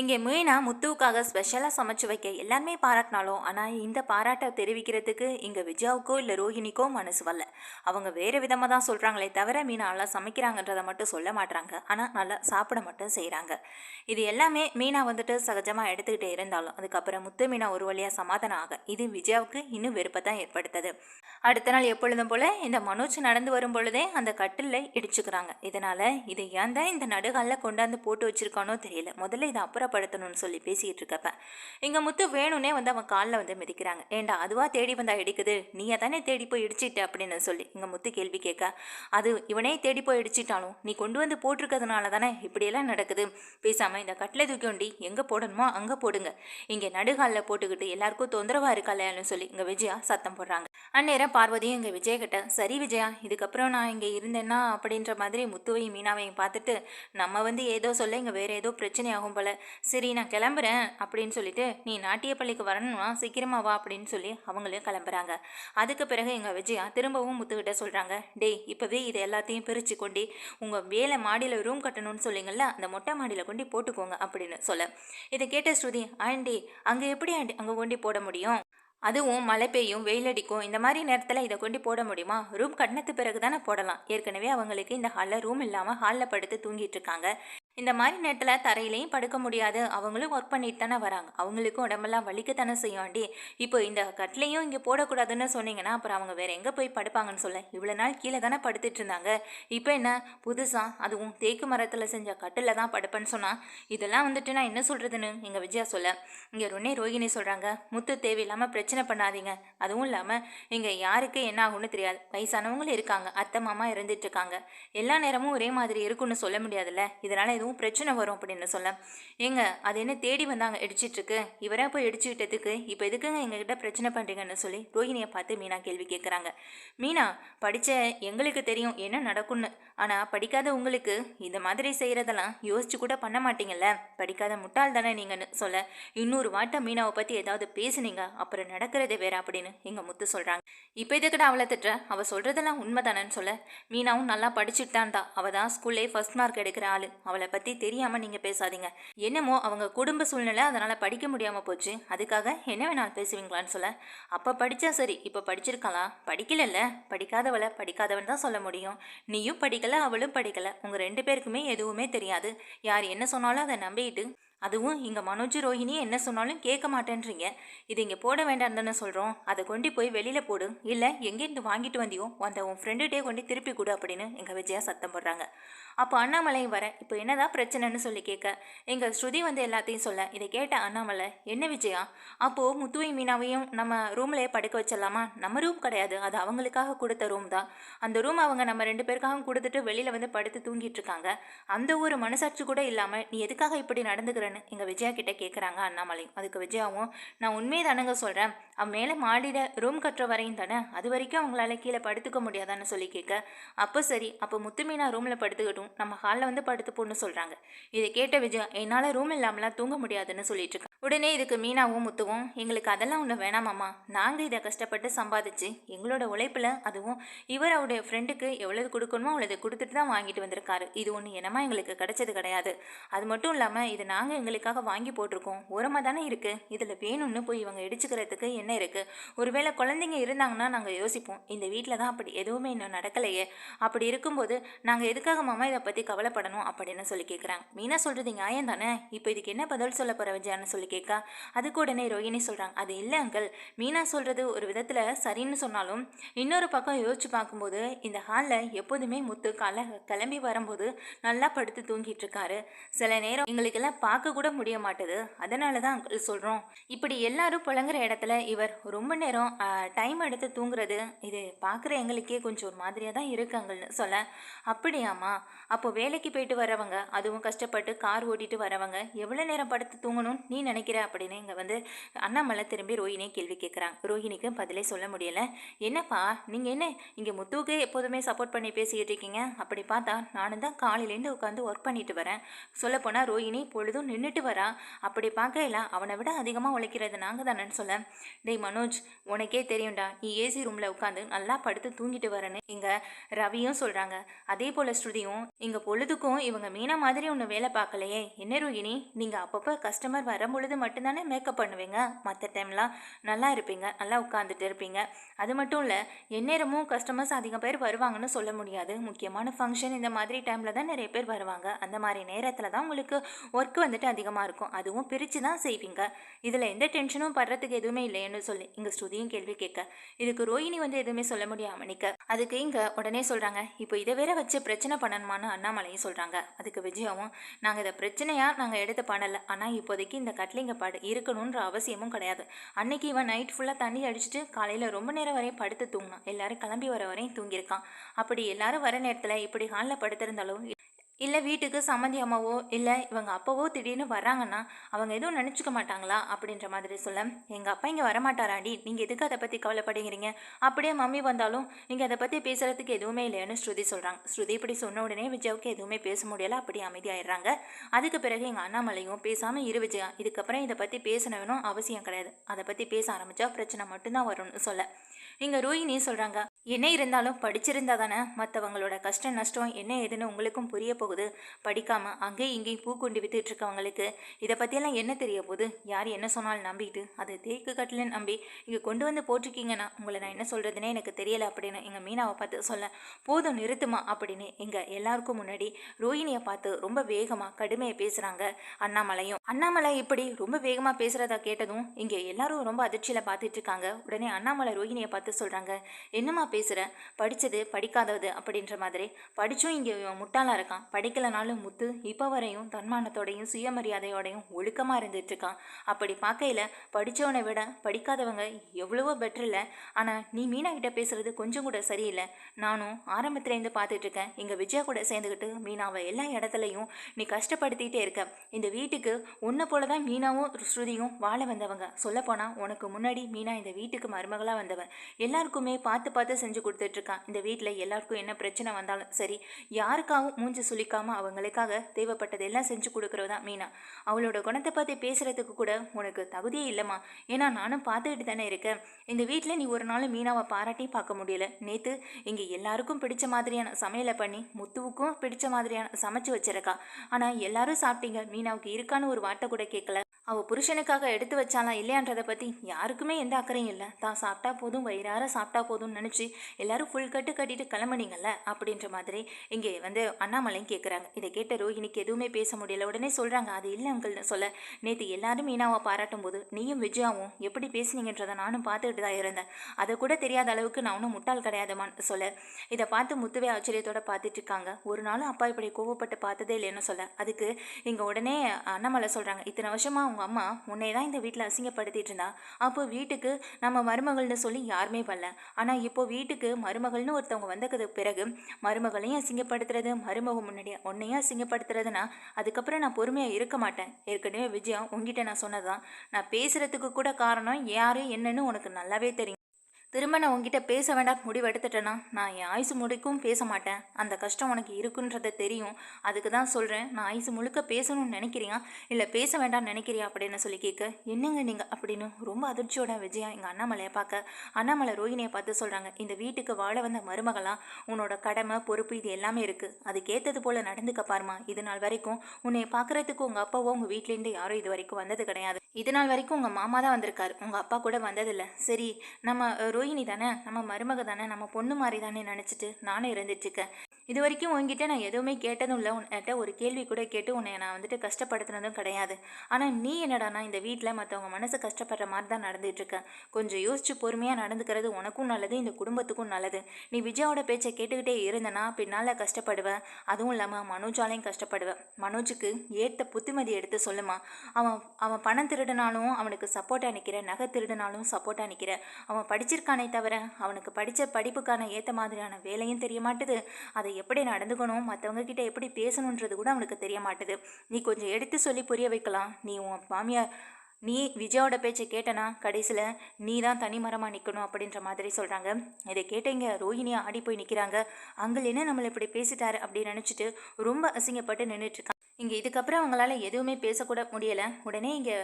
இங்கே மீனா முத்துவுக்காக ஸ்பெஷலாக சமைச்சு வைக்க எல்லாருமே பாராட்டினாலும் ஆனால் இந்த பாராட்டை தெரிவிக்கிறதுக்கு இங்கே விஜயாவுக்கோ இல்லை ரோஹிணிக்கோ மனசு வரல. அவங்க வேறு விதமாக தான் சொல்கிறாங்களே தவிர மீனா நல்லா சமைக்கிறாங்கன்றதை மட்டும் சொல்ல மாட்டாங்க ஆனால் நல்லா சாப்பிட மட்டும் செய்கிறாங்க இது எல்லாமே மீனா வந்துட்டு சகஜமாக எடுத்துக்கிட்டே இருந்தாலும் அதுக்கப்புறம் முத்து மீனா ஒரு வழியாக சமாதானம் ஆக இது விஜயாவுக்கு இன்னும் வெறுப்பை தான் ஏற்படுத்தது. அடுத்த நாள் எப்பொழுதும் போல் இந்த மனோஜ் நடந்து வரும் பொழுதே அந்த கட்டில் இடிச்சுக்கிறாங்க. இதனால் இது ஏன் தான் இந்த நடுகாலில் கொண்டாந்து போட்டு வச்சுருக்கானோ தெரியல. முதல்ல இதை அப்புறப்படுத்தணும்னு சொல்லி பேசிக்கிட்டு இருக்கப்ப இங்கே முத்து வேணும்னே வந்து அவன் காலில் வந்து மிதிக்கிறாங்க. ஏண்டா அதுவாக தேடி வந்தா இடிக்குது? நீயே தானே தேடி போய் இடிச்சிட்ட? அப்படின்னு சொல்லி இங்கே முத்து கேள்வி கேட்க அது இவனே தேடி போய் இடிச்சிட்டாலும் நீ கொண்டு வந்து போட்டிருக்கிறதுனால தானே இப்படியெல்லாம் நடக்குது? பேசாமல் இந்த கட்டில் தூக்கி கொண்டு எங்கே போடணுமோ அங்கே போடுங்க. இங்கே நடுகாலில் போட்டுக்கிட்டு எல்லாருக்கும் தொந்தரவாக இருக்கலையான்னு சொல்லி இங்கே விஜயா சத்தம் போடுறாங்க. அந்நேரம் பார்வதியும் இங்கே விஜயகிட்ட சரி விஜயா இதுக்கப்புறம் நான் இங்கே இருந்தேன்னா? அப்படின்ற மாதிரி முத்துவையும் மீனாவையும் பார்த்துட்டு நம்ம வந்து ஏதோ சொல்ல இங்கே வேறு ஏதோ பிரச்சனை ஆகும் போல. சரி நான் கிளம்புறேன் அப்படின்னு சொல்லிட்டு நீ நாட்டிய பள்ளிக்கு வரணும்னா சீக்கிரமா வா அப்படின்னு சொல்லி அவங்களையும் கிளம்புறாங்க. அதுக்கு பிறகு எங்கள் விஜயா திரும்பவும் முத்துக்கிட்ட சொல்கிறாங்க டேய் இப்போவே இதை எல்லாத்தையும் பிரித்து கொண்டு உங்கள் வேலை மாடியில் ரூம் கட்டணும்னு சொல்லிங்கள்ல அந்த மொட்டை மாடியில் கொண்டு போட்டுக்கோங்க அப்படின்னு சொல்ல. இதை கேட்ட ஸ்ருதி ஆண்டி அங்கே எப்படி ஆண்டி அங்கே கொண்டு போட முடியும்? அதுவும் மழை பெய்யும் வெயில் அடிக்கும் இந்த மாதிரி நேரத்தில் இதை கொண்டு போட முடியுமா? ரூம் கட்டினத்து பிறகு தானே போடலாம். ஏற்கனவே அவங்களுக்கு இந்த ஹாலில் ரூம் இல்லாமல் ஹாலில் படுத்து தூங்கிட்டு இருக்காங்க. இந்த மாதிரி நேரத்தில் தரையிலையும் படுக்க முடியாது. அவங்களும் ஒர்க் பண்ணிட்டு தானே வராங்க. அவங்களுக்கும் உடம்பெல்லாம் வலிக்கத்தானே செய்யும் இப்போ இந்த கட்டிலையும் இங்கே போடக்கூடாதுன்னு சொன்னீங்கன்னா அப்புறம் அவங்க வேறு எங்கே போய் படுப்பாங்கன்னு சொல்ல. இவ்வளோ நாள் கீழே தானே படுத்துட்டு இருந்தாங்க. இப்போ என்ன? புதுசாக அதுவும் தேக்கு மரத்தில் செஞ்ச கட்டில் தான் படுப்பேன்னு சொன்னால் இதெல்லாம் வந்துட்டு நான் என்ன சொல்கிறதுன்னு எங்கள் விஜயா சொல்ல. இங்கே ரொன்னே ரோகிணி சொல்கிறாங்க முத்து தேவையில்லாமல் பிரச்சனை பண்ணாதீங்க. அதுவும் இல்லாமல் இங்கே யாருக்கு என்ன ஆகும்னு தெரியாது. வயசானவங்களும் இருக்காங்க. அத்தை மாமா இருந்துட்டு இருக்காங்க. எல்லா நேரமும் ஒரே மாதிரி இருக்குன்னு சொல்ல முடியாதுல்ல. இதனால் எதுவும் பிரச்சனை வரும் அப்படின்னு சொல்ல. ஏங்க அது என்ன தேடி வந்தாங்க இடிச்சிட்டு இருக்கு இவரே போய் இடிச்சுக்கிட்டதுக்கு இப்போ எதுக்குங்க எங்ககிட்ட பிரச்சனை பண்ணுறீங்கன்னு சொல்லி ரோஹிணியை பார்த்து மீனா கேள்வி கேட்குறாங்க மீனா படித்த எங்களுக்கு தெரியும் என்ன நடக்கும்னு. ஆனால் படிக்காத உங்களுக்கு இந்த மாதிரி செய்கிறதெல்லாம் யோசிச்சு கூட பண்ண மாட்டீங்கல்ல? படிக்காத முட்டாள் தானே நீங்கன்னு சொல்ல இன்னொரு வாட்டை மீனாவை பற்றி ஏதாவது பேசுனீங்க அப்புறம் நடக்கிறதே வேற அப்படின்னு எங்கள் முத்து சொல்கிறாங்க இப்போ எதுக்கிட்ட அவளை திட்டுற? அவள் சொல்கிறதெல்லாம் உண்மை தானேன்னு சொல்ல. மீனாவும் நல்லா படிச்சுட்டு தான். தான் அவள் தான் ஸ்கூல்லே ஃபர்ஸ்ட் மார்க் எடுக்கிற ஆள். அவளை பற்றி தெரியாமல் நீங்கள் பேசாதீங்க. என்னமோ அவங்க குடும்ப சூழ்நிலை அதனால் படிக்க முடியாமல் போச்சு. அதுக்காக என்ன வேணாலும் பேசுவீங்களான்னு சொல்ல. அப்போ படித்தா சரி. இப்போ படிச்சிருக்கலாம். படிக்கலல்ல. படிக்காதவளை படிக்காதவன் தான் சொல்ல முடியும். நீயும் படிக்க படிக்கலை அவளும் படிக்கலை. உங்கள் ரெண்டு பேருக்குமே எதுவுமே தெரியாது. யார் என்ன சொன்னாலும் அதை நம்பிட்டு அதுவும் இங்கே மனோஜ் ரோஹிணி என்ன சொன்னாலும் கேட்க மாட்டேன்றீங்க. இது இங்கே போட வேண்டாம் தானே சொல்கிறோம் அதை கொண்டு போய் வெளியில் போடு. இல்லை எங்கேருந்து வாங்கிட்டு வந்தியோ? அந்த உன் ஃப்ரெண்டுகிட்டே கொண்டு திருப்பி கொடு அப்படின்னு எங்கள் விஜயா சத்தம் போடுறாங்க. அப்போ அண்ணாமலையும் வர இப்போ என்னதான் பிரச்சனைன்னு சொல்லி கேட்க. எங்கள் ஸ்ருதி வந்து எல்லாத்தையும் சொல்ல இதை கேட்ட அண்ணாமலை என்ன விஜயா? அப்போது முத்துவை மீனாவையும் நம்ம ரூம்லேயே படுக்க வச்சிடலாமா? நம்ம ரூம் கிடையாது அது அவங்களுக்காக கொடுத்த ரூம் தான். அந்த ரூம் அவங்க நம்ம ரெண்டு பேருக்காகவும் கொடுத்துட்டு வெளியில் வந்து படுத்து தூங்கிட்டு இருக்காங்க. அந்த ஒரு மனசாட்சி கூட இல்லாமல் நீ எதுக்காக இப்படி நடந்துக்கிறேன்னு எங்கள் விஜயா கிட்டே கேட்குறாங்க அண்ணாமலை அதுக்கு விஜயாவும் நான் உண்மையை தானங்க சொல்கிறேன் அவன் மேலே மாடியில் ரூம் கட்டுற வரையும் தானே அது வரைக்கும் அவங்களால கீழே படுத்துக்க முடியாதான்னு சொல்லி கேட்க. அப்போ சரி அப்போ முத்துமீனா ரூமில் படுத்துக்கட்டும். நம்ம ஹாலில் வந்து படுத்து பொண்ணு சொல்கிறாங்க இதை கேட்ட விஜய் என்னால் ரூம் இல்லாமலாம் தூங்க முடியாதுன்னு சொல்லிட்டு இருக்கேன் உடனே இதுக்கு மீனாவும் முத்துவும் எங்களுக்கு அதெல்லாம் ஒன்று வேணாமாம்மா நாங்கள் இதை கஷ்டப்பட்டு சம்பாதிச்சு எங்களோட உழைப்பில் அதுவும் இவர் அவருடைய ஃப்ரெண்டுக்கு எவ்வளவு கொடுக்கணுமோ அவ்வளவு கொடுத்துட்டு தான் வாங்கிட்டு வந்திருக்காரு. இது ஒன்று என்னமா எங்களுக்கு கிடைச்சது கிடையாது. அது மட்டும் இல்லாமல் இது நாங்கள் எங்களுக்காக வாங்கி போட்டிருக்கோம். ஓரமாக தானே இருக்குது இதில் வேணும்னு போய் இவங்க இடிச்சுக்கிறதுக்கு என்ன இருக்குது ஒருவேளை குழந்தைங்க இருந்தாங்கன்னா நாங்கள் யோசிப்போம். இந்த வீட்டில் தான் அப்படி எதுவுமே இன்னும் நடக்கலையே. அப்படி இருக்கும்போது நாங்கள் எதுக்காக மாமா இதை பற்றி கவலைப்படணும் அப்படின்னு சொல்லி கேட்குறாங்க மீனா சொல்கிறது நியாயம் தானே? இப்போ இதுக்கு என்ன பதில் சொல்ல போகிற விஜயான்னு சொல்லி கேட்கா அதுக்கு உடனே ரோஹிணி சொல்கிறாங்க அது இல்லை அங்கிள் மீனா சொல்கிறது ஒரு விதத்தில் சரின்னு சொன்னாலும் இன்னொரு பக்கம் யோசிச்சு பார்க்கும்போது இந்த ஹாலில் எப்போதுமே முத்து கல கிளம்பி வரும்போது நல்லா படுத்து தூங்கிட்டு இருக்காரு. சில நேரம் எங்களுக்கெல்லாம் பார்க்க கூட முடிய மாட்டுது. அதனால தான் அங்கிள் சொல்கிறோம் இப்படி எல்லாரும் புழங்குற இடத்துல இவர் ரொம்ப நேரம் டைம் எடுத்து தூங்குறது இது பார்க்குற எங்களுக்கே கொஞ்சம் ஒரு மாதிரியாக தான் இருக்குங்கள்னு சொல்ல. அப்படியாம்மா. அப்போ வேலைக்கு போயிட்டு வரவங்க அதுவும் கஷ்டப்பட்டு கார் ஓட்டிட்டு வரவங்க எவ்வளோ நேரம் படுத்து தூங்கணும்னு நீ நினைக்கிற? அப்படின்னு இங்கே வந்து அண்ணாமலை திரும்பி ரோஹினியை கேள்வி கேட்குறாங்க ரோஹினிக்கும் பதிலே சொல்ல முடியலை. என்னப்பா நீங்கள் என்ன இங்கே முத்துவுக்கு எப்போதுமே சப்போர்ட் பண்ணி பேசிக்கிட்டு இருக்கீங்க? அப்படி பார்த்தா நானும் தான் காலையிலேருந்து உட்காந்து ஒர்க் பண்ணிட்டு வரேன். சொல்லப்போனால் ரோஹினி பொழுதும் நின்றுட்டு வரா. அப்படி பார்க்கல அவனை விட அதிகமாக உழைக்கிறது நாங்கள் தானேன்னு சொல்ல. டேய் மனோஜ் உனக்கே தெரியும்டா நீ ஏசி ரூமில் உட்காந்து நல்லா படுத்து தூங்கிட்டு வரேன்னு இங்கே ரவியும் சொல்கிறாங்க அதே போல் ஸ்ருதியும் இங்கே பொழுதுக்கும் இவங்க மீனா மாதிரி ஒன்று வேலை பார்க்கலையே. என்ன ரோகிணி? நீங்கள் அப்பப்போ கஸ்டமர் வரும் பொழுது மட்டும்தானே மேக்கப் பண்ணுவீங்க? மற்ற டைம்லாம் நல்லா இருப்பீங்க நல்லா உட்காந்துட்டு இருப்பீங்க. அது மட்டும் இல்லை எந்நேரமும் கஸ்டமர்ஸ் அதிகம் பேர் வருவாங்கன்னு சொல்ல முடியாது. முக்கியமான ஃபங்க்ஷன் இந்த மாதிரி டைமில் தான் நிறைய பேர் வருவாங்க. அந்த மாதிரி நேரத்தில் தான் உங்களுக்கு ஒர்க் வந்துட்டு அதிகமாக இருக்கும். அதுவும் பிரித்து தான் செய்வீங்க. இதில் எந்த டென்ஷனும் படுறதுக்கு எதுவுமே இல்லைன்னு சொல்லி. இங்கே ஸ்ருதியும் கேள்வி கேட்க. இதுக்கு ரோஹிணி வந்து எதுவுமே சொல்ல முடியாமல் நிற்க அதுக்கு இங்கே உடனே சொல்கிறாங்க இப்போ இதை வேற வச்சு பிரச்சனை பண்ணணுமான்னு அண்ணாமலையும் சொல்கிறாங்க அதுக்கு விஜயாவும் நாங்கள் இதை பிரச்சனையாக நாங்கள் எடுத்து பண்ணலை ஆனால் இப்போதைக்கு இந்த கட்லிங்க பாடு இருக்கணுன்ற அவசியமும் கிடையாது. அன்னைக்கு இவன் நைட் ஃபுல்லாக தண்ணி அடிச்சுட்டு காலையில் ரொம்ப நேரம் வரையும் படுத்து தூங்கினான். எல்லாரும் கிளம்பி வர வரையும் தூங்கியிருக்கான். அப்படி எல்லாரும் வர நேரத்தில் இப்படி ஹாலில் படுத்திருந்தாலும் இல்லை வீட்டுக்கு சம்மந்தி அம்மாவோ இல்லை இவங்க அப்பாவோ திடீர்னு வராங்கன்னா அவங்க எதுவும் நினச்சிக்க மாட்டாங்களா? அப்படின்ற மாதிரி சொல்ல எங்கள் அப்பா இங்கே வரமாட்டாராண்டி. நீங்கள் எதுக்கு அதை பற்றி கவலைப்படுகிறீங்க? அப்படியே மம்மி வந்தாலும் நீங்கள் அதை பற்றி பேசுகிறதுக்கு எதுவுமே இல்லைன்னு ஸ்ருதி சொல்கிறாங்க ஸ்ருதி இப்படி சொன்ன உடனே விஜயாவுக்கு எதுவுமே பேச முடியலை. அப்படி அமைதியாயிடுறாங்க. அதுக்கு பிறகு எங்கள் அண்ணாமலையும் பேசாமல் இரு விஜயா இதுக்கப்புறம் இதை பற்றி பேசணும் அவசியம் கிடையாது. அதை பற்றி பேச ஆரம்பித்தா பிரச்சனை மட்டும்தான் வரும்னு சொல்ல. இங்கே ரோஹினி சொல்கிறாங்க என்ன இருந்தாலும் படிச்சிருந்தா தானே மற்றவங்களோட கஷ்ட நஷ்டம் என்ன ஏதுன்னு உங்களுக்கும் புரிய போகுது. படிக்காமல் அங்கேயும் இங்கேயும் பூ கொண்டு வித்துட்டு இருக்கவங்களுக்கு இதை பற்றியெல்லாம் என்ன தெரிய போகுது? யார் என்ன சொன்னாலும் நம்பிட்டு அது தேக்கு கட்டிலன்னு நம்பி இங்கே கொண்டு வந்து போட்டிருக்கீங்கன்னா உங்களை நான் என்ன சொல்கிறதுனே எனக்கு தெரியலை அப்படின்னு எங்கள் மீனாவை பார்த்து சொல்ல போதும் நிறுத்துமா? அப்படின்னு எங்கள் எல்லாருக்கும் முன்னாடி ரோஹிணியை பார்த்து ரொம்ப வேகமாக கடுமையை பேசுகிறாங்க அண்ணாமலையும். அண்ணாமலை இப்படி ரொம்ப வேகமாக பேசுகிறதா கேட்டதும் இங்கே எல்லாரும் ரொம்ப அதிர்ச்சியில் பார்த்துட்டு இருக்காங்க. உடனே அண்ணாமலை ரோஹிணியை பார்த்து சொல்கிறாங்க என்னம்மா பேசுகிற படித்தது படிக்காதது அப்படின்ற மாதிரி. படித்தும் இங்கே முட்டாளாக இருக்கான். படிக்கலைனாலும் முத்து இப்போ வரையும் தன்மானத்தோடையும் சுயமரியாதையோடையும் ஒழுக்கமாக இருந்துட்டுருக்கான் அப்படி பார்க்கையில படித்தவனை விட படிக்காதவங்க எவ்வளவோ பெட்டர் இல்லை. ஆனால் நீ மீனா கிட்ட கொஞ்சம் கூட சரியில்லை. நானும் ஆரம்பத்துலேருந்து பார்த்துட்ருக்கேன் இங்கே விஜயா கூட சேர்ந்துக்கிட்டு மீனாவை எல்லா இடத்துலையும் நீ கஷ்டப்படுத்திகிட்டே இருக்க. இந்த வீட்டுக்கு உன்னை போல தான் மீனாவும் ஸ்ருதியும் வாழ வந்தவங்க. சொல்லப்போனால் உனக்கு முன்னாடி மீனா இந்த வீட்டுக்கு மருமகளாக வந்தவன் எல்லாருக்குமே பார்த்து பார்த்து செஞ்சு கொடுத்துட்ருக்கான். இந்த வீட்டில் எல்லாருக்கும் என்ன பிரச்சனை வந்தாலும் சரி யாருக்காகவும் மூஞ்சி சுளிக்காமல் அவங்களுக்காக தேவைப்பட்டது எல்லாம் செஞ்சு கொடுக்குறதா மீனா. அவளோட குணத்தை பற்றி பேசுகிறதுக்கு கூட உனக்கு தகுதியே இல்லைம்மா. ஏன்னா நானும் பார்த்துக்கிட்டு தானே இருக்கேன். இந்த வீட்டில் நீ ஒரு நாள் மீனாவை பாராட்டி பார்க்க முடியல. நேற்று இங்கே எல்லாருக்கும் பிடிச்ச மாதிரியான சமையலை பண்ணி முத்துவுக்கும் பிடிச்ச மாதிரியான சமைச்சு வச்சிருக்கா. ஆனால் எல்லாரும் சாப்பிட்டீங்க. மீனாவுக்கு இருக்கான்னு ஒரு வார்த்தை கூட கேட்கல அவள் புருஷனுக்காக எடுத்து வச்சாலா இல்லையான்றதை பற்றி யாருக்குமே எந்த அக்கறையும் இல்லை. தான் சாப்பிட்டா போதும் வயிறார சாப்பிட்டா போதும்னு நினச்சி எல்லாரும் ஃபுல் கட்டு கட்டிட்டு கிளம்புனீங்கல்ல? அப்படின்ற மாதிரி இங்கே வந்து அண்ணாமலையும் கேட்குறாங்க இதை கேட்ட ரோஹினிக்கு எதுவுமே பேச முடியல. உடனே சொல்கிறாங்க அது இல்லை அங்கிள்னு சொல்ல. நேற்று எல்லாரும் மீனாவை பாராட்டும் போது நீயும் விஜயாவும் எப்படி பேசுனீங்கன்றதை நானும் பார்த்துக்கிட்டு தான் இருந்தேன். அதை கூட தெரியாத அளவுக்கு நான் ஒன்றும் முட்டாள் கிடையாதுமான்னு சொல்ல. இதை பார்த்து முத்துவே ஆச்சரியத்தோட பார்த்துட்டு இருக்காங்க. ஒரு நாளும் அப்பா இப்படி கோவப்பட்டு பார்த்ததே இல்லைன்னு சொல்ல. அதுக்கு இங்கே உடனே அண்ணாமலை சொல்கிறாங்க இத்தனை வருஷமாக உங்கள் அம்மா உன்னை தான் இந்த வீட்டில் அசிங்கப்படுத்திட்டு இருந்தா. அப்போ வீட்டுக்கு நம்ம மருமகள்னு சொல்லி யாருமே வரல. ஆனால் இப்போ வீட்டுக்கு மருமகள்னு ஒருத்தவங்க வந்ததுக்கு பிறகு மருமகளையும் அசிங்கப்படுத்துறது மருமக முன்னாடி உன்னையும் அசிங்கப்படுத்துறதுனா அதுக்கப்புறம் நான் பொறுமையாக இருக்க மாட்டேன். ஏற்கனவே விஜயம் உங்ககிட்ட நான் சொன்னதான் நான் பேசுகிறதுக்கு கூட காரணம் யாரு என்னன்னு உனக்கு நல்லாவே தெரியும். திரும்ப நான் உங்ககிட்ட பேச வேண்டாம் முடிவு எடுத்துட்டேன்னா நான் என் ஆயுசு முடிக்கும் பேச மாட்டேன். அந்த கஷ்டம் உனக்கு இருக்குன்றத தெரியும். அதுக்கு தான் சொல்கிறேன் நான் ஆயுசு முழுக்க பேசணும்னு நினைக்கிறியா? இல்லை பேச வேண்டாம்னு நினைக்கிறியா அப்படின்னு சொல்லி கேட்க என்னங்க நீங்கள் அப்படின்னு ரொம்ப அதிர்ச்சியோட விஜயா எங்கள் அண்ணாமலையை பார்க்க. அண்ணாமலை ரோஹினியை பார்த்து சொல்கிறாங்க இந்த வீட்டுக்கு வாழ வந்த மருமகளாம் உன்னோட கடமை பொறுப்பு இது எல்லாமே இருக்குது அதுக்கேற்றது போல் நடந்துக்க பாருமா. இது நாள் வரைக்கும் உன்னை பார்க்குறதுக்கு உங்கள் அப்பாவோ உங்கள் வீட்லேருந்து யாரும் இது வரைக்கும் வந்தது கிடையாது. இது நாள் வரைக்கும் உங்கள் மாமா தான் வந்திருக்காரு. உங்கள் அப்பா கூட வந்ததில்லை. சரி நம்ம ரோஹிணி தானே? நம்ம மருமக தானே? நம்ம பொண்ணு மாதிரி தானே நினச்சிட்டு நானும் இருந்துட்டுருக்கேன் இது வரைக்கும் உங்ககிட்ட நான் எதுவுமே கேட்டதும் இல்லை. உன்கிட்ட ஒரு கேள்வி கூட கேட்டு உன்னை நான் வந்துட்டு கஷ்டப்படுத்தினதும் கிடையாது. ஆனால் நீ என்னடானா இந்த வீட்டில் மற்றவங்க மனசு கஷ்டப்படுற மாதிரி தான் நடந்துகிட்ருக்கேன் கொஞ்சம் யோசிச்சு பொறுமையாக நடந்துக்கிறது உனக்கும் நல்லது இந்த குடும்பத்துக்கும் நல்லது. நீ விஜயாவோட பேச்சை கேட்டுக்கிட்டே இருந்தனா பின்னால் கஷ்டப்படுவேன் அதுவும் இல்லாமல் மனோஜாலையும் கஷ்டப்படுவேன் மனோஜுக்கு ஏற்ற புத்திமதி எடுத்து சொல்லுமா. அவன் அவன் பணம் திருடினாலும் அவனுக்கு சப்போர்ட்டாக நிற்கிற நகை திருடினாலும் சப்போர்ட்டாக நிற்கிற அவன் படிச்சிருக்கானே தவிர அவனுக்கு படித்த படிப்புக்கான ஏற்ற மாதிரியான வேலையும் தெரிய மாட்டுது. அதை எப்படி நடந்துக்கணும் மற்றவங்க கிட்ட எப்படி பேசணுன்றது கூட அவனுக்கு தெரிய மாட்டுது. நீ கொஞ்சம் எடுத்து சொல்லி புரிய வைக்கலாம். நீ உன் மாமியார் நீ விஜயோட பேச்சை கேட்டனா கடைசியில் நீ தான் தனிமரமாக நிற்கணும் அப்படின்ற மாதிரி சொல்கிறாங்க இதை கேட்டீங்க ரோஹிணியா ஆடி போய் நிற்கிறாங்க அங்கே என்ன நம்மளை இப்படி பேசிட்டாரு அப்படின்னு நினச்சிட்டு ரொம்ப அசிங்கப்பட்டு நின்றுட்டுருக்காங்க இங்கே இதுக்கப்புறம் அவங்களால எதுவுமே பேசக்கூட முடியலை. உடனே இங்கே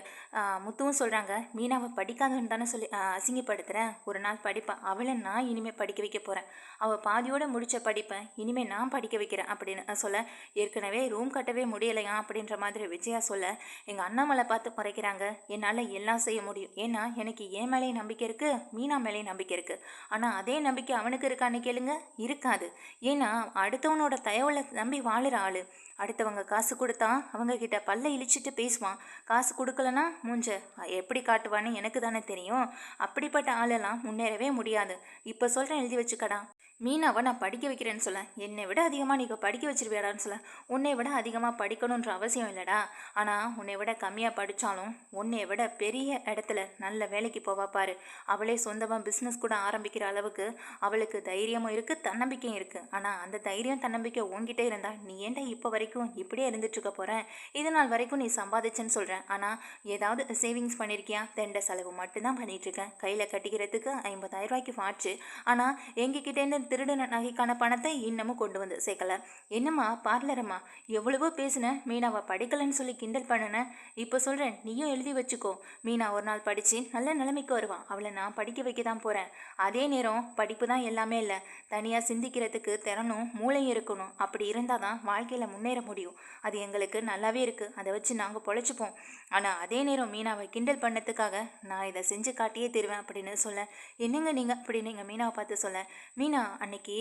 முத்துவும் சொல்கிறாங்க மீனாவை படிக்காதுன்னு தானே சொல்லி அசிங்கப்படுத்துகிறேன் ஒரு நாள் படிப்பேன் அவளை நான் இனிமேல் படிக்க வைக்க போகிறேன் அவள் பாதியோடு முடித்த படிப்பை இனிமேல் நான் படிக்க வைக்கிறேன் அப்படின்னு சொல்ல ஏற்கனவே ரூம் கட்டவே முடியலையா? அப்படின்ற மாதிரி விஜயா சொல்ல எங்கள் அண்ணாமலை பார்த்து குறைக்கிறாங்க என்னால் எல்லாம் செய்ய முடியும். ஏன்னா எனக்கு என் மேலேயும் நம்பிக்கை இருக்குது மீனா மேலேயும் நம்பிக்கை இருக்குது ஆனால் அதே நம்பிக்கை அவனுக்கு இருக்கான்னு கேளுங்க. இருக்காது. ஏன்னா அடுத்தவனோட தயவில் நம்பி வாழுற ஆள். அடுத்தவங்க காசு கொடுத்தா அவங்க கிட்ட பல்ல இழிச்சிட்டு பேசுவான். காசு கொடுக்கலனா மூஞ்ச எப்படி காட்டுவான்னு எனக்கு தானே தெரியும். அப்படிப்பட்ட ஆளெல்லாம் முன்னேறவே முடியாது. இப்போ சொல்கிறேன் எழுதி வச்சுக்கடா. மீனாவை நான் படிக்க வைக்கிறேன்னு சொல்ல என்னை விட அதிகமாக நீங்கள் படிக்க வச்சிருவியாடான்னு சொல்ல உன்னை விட அதிகமாக படிக்கணுன்ற அவசியம் இல்லைடா. ஆனால் உன்னை விட கம்மியாக படித்தாலும் உன்னை விட பெரிய இடத்துல நல்ல வேலைக்கு போவா பாரு. அவளே சொந்தமாக பிஸ்னஸ் கூட ஆரம்பிக்கிற அளவுக்கு அவளுக்கு தைரியமும் இருக்குது தன்னம்பிக்கையும் இருக்குது ஆனால் அந்த தைரியம் தன்னம்பிக்கை உங்ககிட்ட இருந்தால் நீ ஏன்டா இப்போ வரைக்கும் இப்படியே இருந்துட்டுருக்க போகிறேன் இது நாள் வரைக்கும் நீ சம்பாதிச்சேன்னு சொல்கிறேன் ஆனால் ஏதாவது சேவிங்ஸ் பண்ணியிருக்கியா தெண்ட செலவு மட்டும்தான் பண்ணிகிட்ருக்கேன் கையில் கட்டிக்கிறதுக்கு ஐம்பதாயிரம் ரூபாய்க்கு ஆச்சு ஆனால் எங்ககிட்டேருந்து திருடின நகைக்கான பணத்தை இன்னமும் கொண்டு வந்து சேர்க்கல. என்னம்மா பார்லரம்மா? எவ்வளவோ பேசினேன் மீனாவை படிக்கலைன்னு சொல்லி கிண்டல் பண்ணினேன் இப்போ சொல்கிறேன் நீயும் எழுதி வச்சுக்கோ. மீனா ஒரு நாள் படித்து நல்ல நிலைமைக்கு வருவான் அவளை நான் படிக்க வைக்க தான் போகிறேன் அதே நேரம் படிப்பு தான் எல்லாமே இல்லை. தனியாக சிந்திக்கிறதுக்கு திறனும் மூளையும் இருக்கணும். அப்படி இருந்தால் தான் வாழ்க்கையில் முன்னேற முடியும். அது எங்களுக்கு நல்லாவே இருக்குது அதை வச்சு நாங்கள் பொழைச்சிப்போம். ஆனால் அதே நேரம் மீனாவை கிண்டல் பண்ணதுக்காக நான் இதை செஞ்சு காட்டியே தருவேன் அப்படின்னு சொல்ல. என்னங்க நீங்கள் அப்படின்னு எங்கள் மீனாவை பார்த்து சொல்ல. மீனா அன்னைக்கு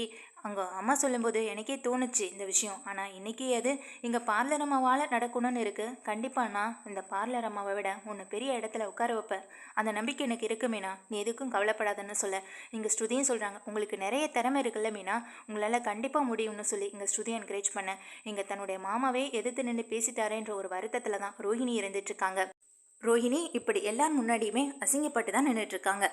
அங்கே அம்மா சொல்லும்போது எனக்கே தோணுச்சு இந்த விஷயம். ஆனால் இன்றைக்கி அது இங்கே பார்லர் அம்மாவால் நடக்கணும்னு இருக்குது கண்டிப்பாக நான் இந்த பார்லர் அம்மாவை விட உன்னை பெரிய இடத்துல உட்கார வைப்பேன் அந்த நம்பிக்கை எனக்கு இருக்கு மீனா. நீ எதுக்கும் கவலைப்படாதன்னு சொல்ல. இங்கே ஸ்ருதியும் சொல்கிறாங்க உங்களுக்கு நிறைய திறமை இருக்குல்ல மீனா. உங்களால் கண்டிப்பாக முடியும்னு சொல்லி இங்கே ஸ்ருதியை என்கரேஜ் பண்ண. இங்கே தன்னுடைய மாமாவே எதிர்த்து நின்று பேசிட்டாரேன்ற ஒரு வருத்தத்தில் தான் ரோஹிணி இருந்துட்டு இருக்காங்க. ரோஹிணி இப்படி எல்லார் முன்னாடியுமே அசிங்கப்பட்டு தான் நின்றுட்டு இருக்காங்க.